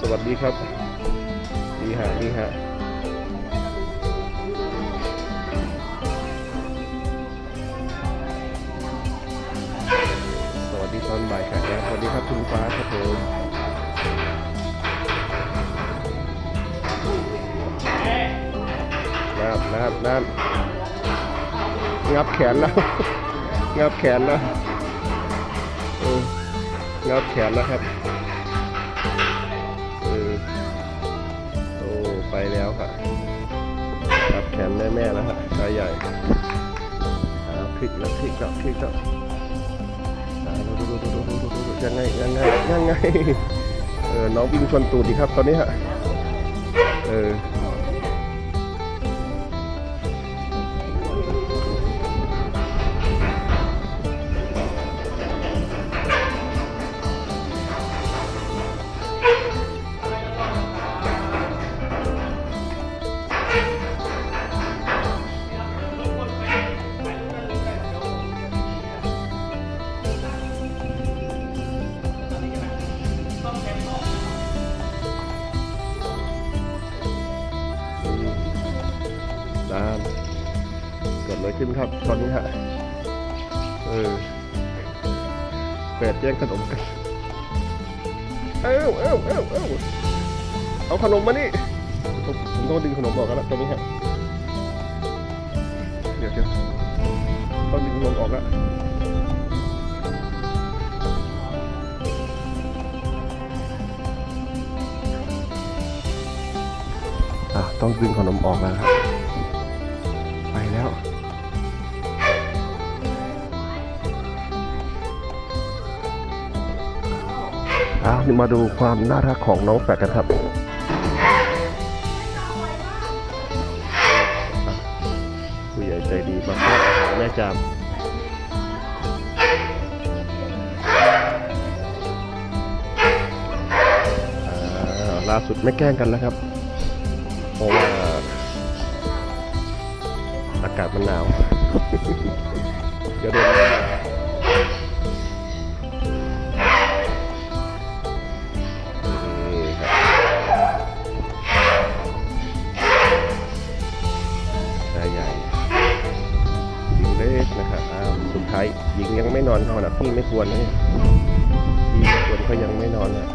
สวัสดีครับ ดีฮะดีฮะสวัสดีตอนบ่ายครับสวัสดีครับคุณฟ้าครับผมน้ำน้ำน้ำงับแขนแล้วงับแขนแล้วงับแขนแล้วครับ แม่แล้วฮะตายใหญ่แล้วคลิกแล้วคลิกแล้วคลิกแล้วดูดูดูดูดูยังไงยังไงยังไงเออน้องวิ่งชนตูดดีครับตอนนี้ฮะเออ ขึ้นครับ ตอนนี้ฮะ เออแปดแย่งขนมกัน เอ้าเอ้าเอ้าเอ้าเอาขนมมานี่ผมต้องดึงขนมออกแล้วตอนนี้ฮะ เดี๋ยวเดี๋ยวต้องดึงขนมออกแล้วอะต้องดึงขนมออกแล้วครับ อะนี่มาดูความน่ารักของน้องแฝดกันครับผู้ใหญ่ใจดีมามอบอาหารแม่จามล่าสุดไม่แกล้งกันแล้วครับ เพราะว่าอากาศมันหนาว เดี๋ยวดนแน่นี่ นอนนอนอะพี่ไม่ควรนะเลยพี่ไม่ควรเขายังไม่นอนนะ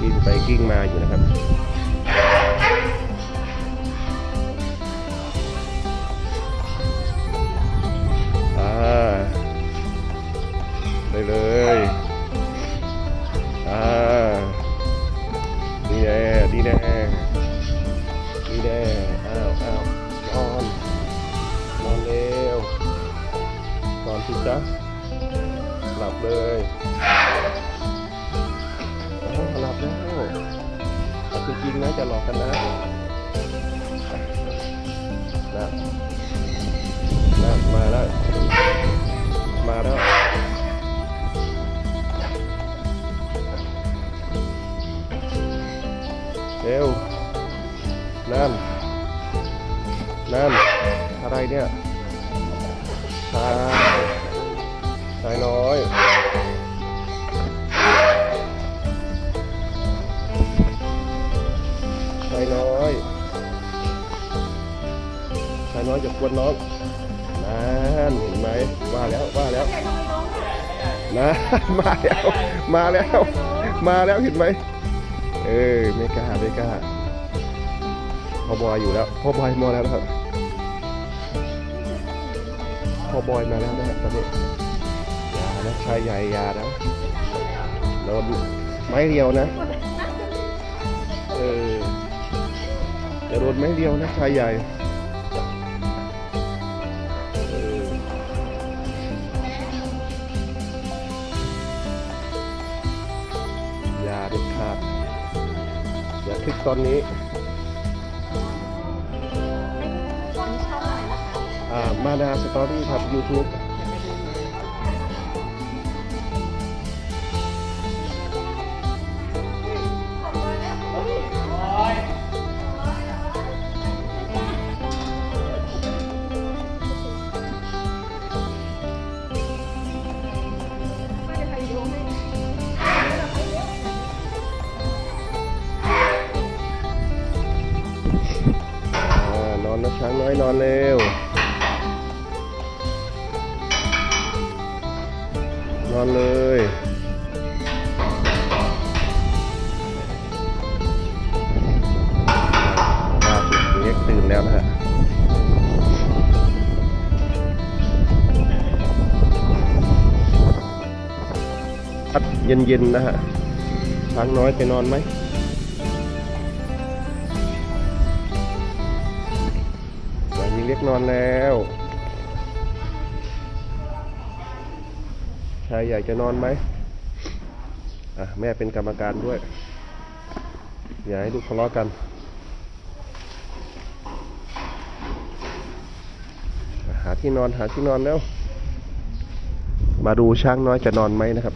กิ้งไปกิ้งมาอยู่นะครับ ลับเลยอ้หลับแล้วเอจริงๆนะจะหลอกกันนะนะนะมาแล้ว มาแล้วเร็วนั่นนั่นอะไรเนี่ยชา ยชายน้อยชายน้อยชายน้อยจะกวนน้องนั่นเห็นไหมว่าแล้วว่าแล้วนะมาแล้วมาแล้วมาแล้วเห็นไหมเออไม่กล้าไม่กล้าพ่อบอยอยู่แล้วพ่อบอยมาแล้วครับพ่อบอยมาแล้วนะตอนนี้ ชายใหญ่อยานะโดนไม้เรียวนะ เออจะโดนไม้เรียวนะชายใหญ่เอออย่าเด็ดขาดอย่าคลิกตอนนี้อ่ามานาสตอรี่ครับ YouTube อนอนเร็ว นอนเลยล่าสุดเล็กตื่นแล้วนะฮะพัดเย็นๆนะฮะช้างน้อยไปนอนไหม มายิงเล็กนอนแล้วชายใหญ่จะนอนไหมอะแม่เป็นกรรมการด้วย อย่าให้ลูกทะเลาะกันหาที่นอนหาที่นอนแล้ว มาดูช้างน้อยจะนอนไหมนะครับ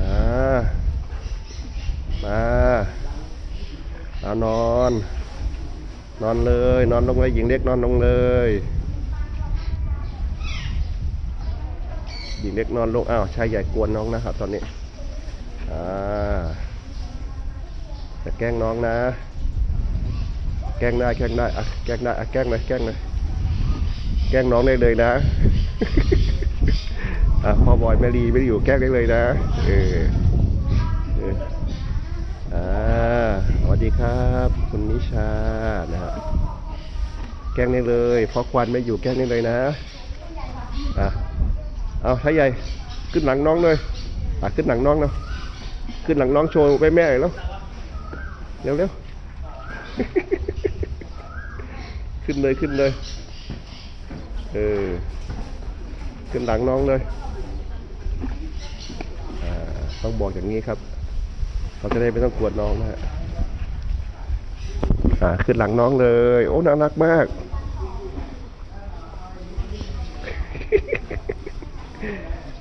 มามาเอา นอน นอนเลย นอนลงเลยหญิงเล็กนอนลงเลยหญิงเล็กนอนลงอ้าวชายใหญ่กวนน้องนะครับ ตอนนี้อ่าจะแกล้งน้องนะ แกล้งได้แกล้งได้อะแกล้งได้อะแกล้งเลยแกล้งเลยแกล้งน้องได้เลยนะอะพ่อบอยแม่ลีไม่ได้อยู่แกล้งได้เลยนะเออ ดีครับคุณนิชานะครับแกล้งได้เลยเพราะควันไม่อยู่แกล้งได้เลยนะอะเอาท้ายใหญ่ขึ้นหลังน้องเลยอะขึ้นหลังน้องเนาะขึ้นหลังน้องโชว์ไปแม่เลยแล้วเร็วเร็วขึ้นเลยขึ้นเลยเออขึ้นหลังน้องเลยอ่าต้องบอกอย่างนี้ครับ เขาจะได้ไม่ต้องกวนน้องนะฮะ อ่าขึ้นหลังน้องเลย โอ้น่ารักมาก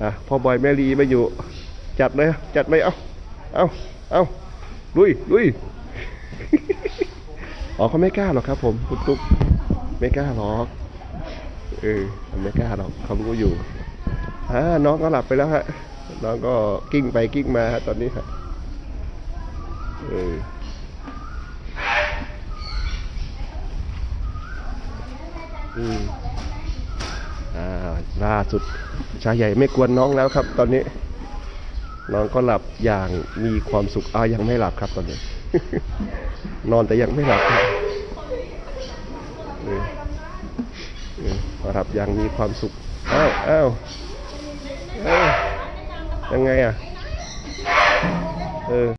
อะพ่อบอยแม่ลีไม่อยู่ จัดเลยจัดเลยเอาเอาเอาลุยลุยอ๋อเขาไม่กล้าหรอกครับ ผมคุณตุ๊กไม่กล้าหรอกเออไม่กล้าหรอกเขารู้อยู่อ่าน้องก็หลับไปแล้วฮะน้องก็กิ้งไปกิ้งมาฮะตอนนี้ฮะเออ อืมอ่าล่าสุดชายใหญ่ไม่กวนน้องแล้วครับ ตอนนี้ น้องก็หลับอย่างมีความสุขอ่ายังไม่หลับครับตอนนี้ นอนแต่ยังไม่หลับครับหลับอย่างมีความสุขอ้าวอ้าวอ้ายังไงอะเออ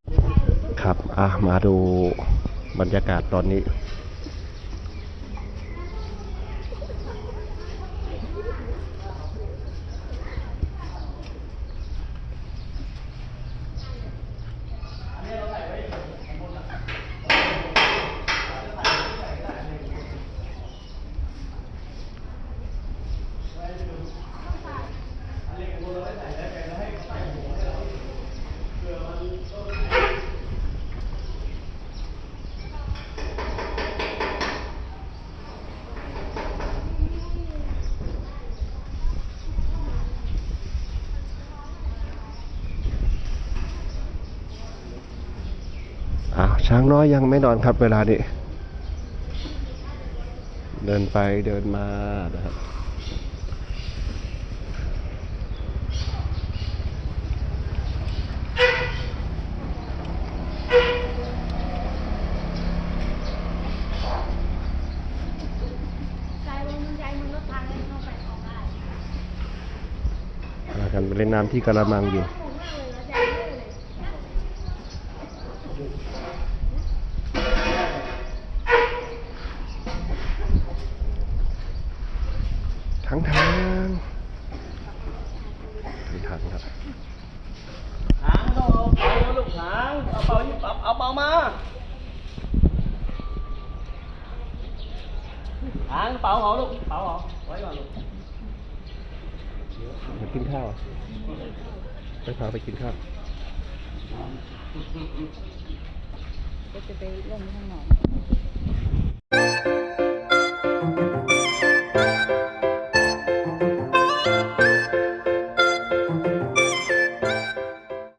ครับอะมาดูบรรยากาศตอนนี้ ช้างน้อยยังไม่นอนครับเวลานี้ เดินไปเดินมานะครับใจมันใจมันลดทางให้เข้าไปออกได้พากันไปเล่นน้ำที่กระมังอยู่ ทั้งทางทั้งทางครับหางต้องเอาเปาลูกหางเอาเป่ายิบเอาเอาเป่ามาหางเป่าหอลูกเป่าหอไว้ก่อนลูกมากินข้าวไปพาไปกินข้าวก็จะไปเล่นข้างนอก